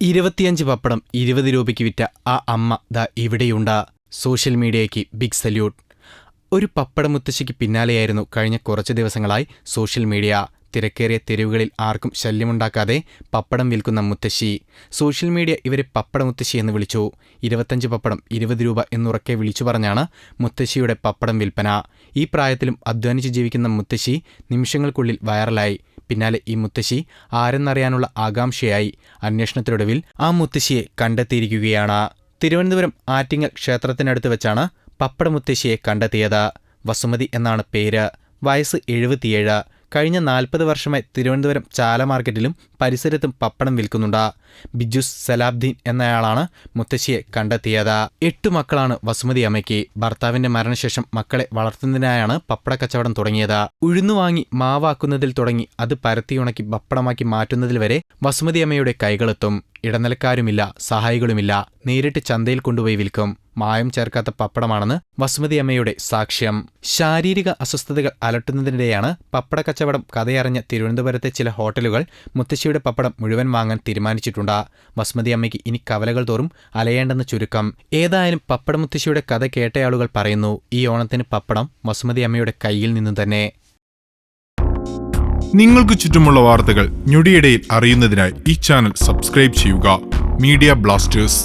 ഇരുപത്തിയഞ്ച് പപ്പടം ഇരുപത് രൂപയ്ക്ക് വിറ്റ ആ അമ്മ ദാ ഇവിടെയുണ്ട. സോഷ്യൽ മീഡിയയ്ക്ക് ബിഗ് സല്യൂട്ട്. ഒരു പപ്പട മുത്തശ്ശിക്ക് പിന്നാലെയായിരുന്നു കഴിഞ്ഞ കുറച്ച് ദിവസങ്ങളായി സോഷ്യൽ മീഡിയ. തിരക്കേറിയ തെരുവുകളിൽ ആർക്കും ശല്യമുണ്ടാക്കാതെ പപ്പടം വിൽക്കുന്ന മുത്തശ്ശി. സോഷ്യൽ മീഡിയ ഇവരെ പപ്പട മുത്തശ്ശി എന്ന് വിളിച്ചു. ഇരുപത്തഞ്ച് പപ്പടം ഇരുപത് രൂപ എന്നുറക്കെ വിളിച്ചു പറഞ്ഞാണ് മുത്തശ്ശിയുടെ പപ്പടം വിൽപ്പന. ഈ പ്രായത്തിലും അധ്വാനിച്ച് ജീവിക്കുന്ന മുത്തശ്ശി നിമിഷങ്ങൾക്കുള്ളിൽ വൈറലായി. പിന്നാലെ ഈ മുത്തശ്ശി ആരെന്നറിയാനുള്ള ആകാംക്ഷയായി അന്വേഷണത്തിനൊടുവിൽ ആ മുത്തശ്ശിയെ കണ്ടെത്തിയിരിക്കുകയാണ്. തിരുവനന്തപുരം ആറ്റിങ്ങൽ ക്ഷേത്രത്തിനടുത്ത് വെച്ചാണ് പപ്പട മുത്തശ്ശിയെ കണ്ടെത്തിയത്. വസുമതി എന്നാണ് പേര്. വയസ്സ് എഴുപത്തിയേഴ്. കഴിഞ്ഞ നാൽപ്പത് വർഷമായി തിരുവനന്തപുരം ചാല മാർക്കറ്റിലും പരിസരത്തും പപ്പടം വിൽക്കുന്നുണ്ട്. ബിജുസ് സലാബ്ദീൻ എന്നയാളാണ് മുത്തശ്ശിയെ കണ്ടെത്തിയത്. എട്ടു മക്കളാണ് വസുമതി അമ്മയ്ക്ക്. ഭർത്താവിന്റെ മരണശേഷം മക്കളെ വളർത്തുന്നതിനായാണ് പപ്പട കച്ചവടം തുടങ്ങിയത്. ഉഴുന്നു വാങ്ങി മാവാക്കുന്നതിൽ തുടങ്ങി അത് പരത്തിയുണക്കി പപ്പടമാക്കി മാറ്റുന്നതിൽ വരെ വസുമതി അമ്മയുടെ കൈകളെത്തും. ഇടനിലക്കാരുമില്ല സഹായികളുമില്ല. നേരിട്ട് ചന്തയിൽ കൊണ്ടുപോയി വിൽക്കും. മായം ചേർക്കാത്ത പപ്പടമാണെന്ന് വസുമതി അമ്മയുടെ സാക്ഷ്യം. ശാരീരിക അസ്വസ്ഥതകൾ അലട്ടുന്നതിനിടെയാണ് പപ്പട കച്ചവടം കഥയറിഞ്ഞ തിരുവനന്തപുരത്തെ ചില ഹോട്ടലുകൾ മുത്തശ്ശിയുടെ പപ്പടം മുഴുവൻ വാങ്ങാൻ തീരുമാനിച്ചിട്ടുണ്ട്. ബസ്മതി അമ്മയ്ക്ക് ഇനി കവലകൾ തോറും അലയേണ്ടെന്ന് ചുരുക്കം. ഏതായാലും പപ്പടമുത്തശ്ശിയുടെ കഥ കേട്ടയാളുകൾ പറയുന്നു ഈ ഓണത്തിന് പപ്പടം വസുമതി അമ്മയുടെ കയ്യിൽ നിന്നു തന്നെ. നിങ്ങൾക്ക് ചുറ്റുമുള്ള വാർത്തകൾ ഞൊടിയിടയിൽ അറിയുന്നതിനായി ഈ ചാനൽ സബ്സ്ക്രൈബ് ചെയ്യുക. Media blasters.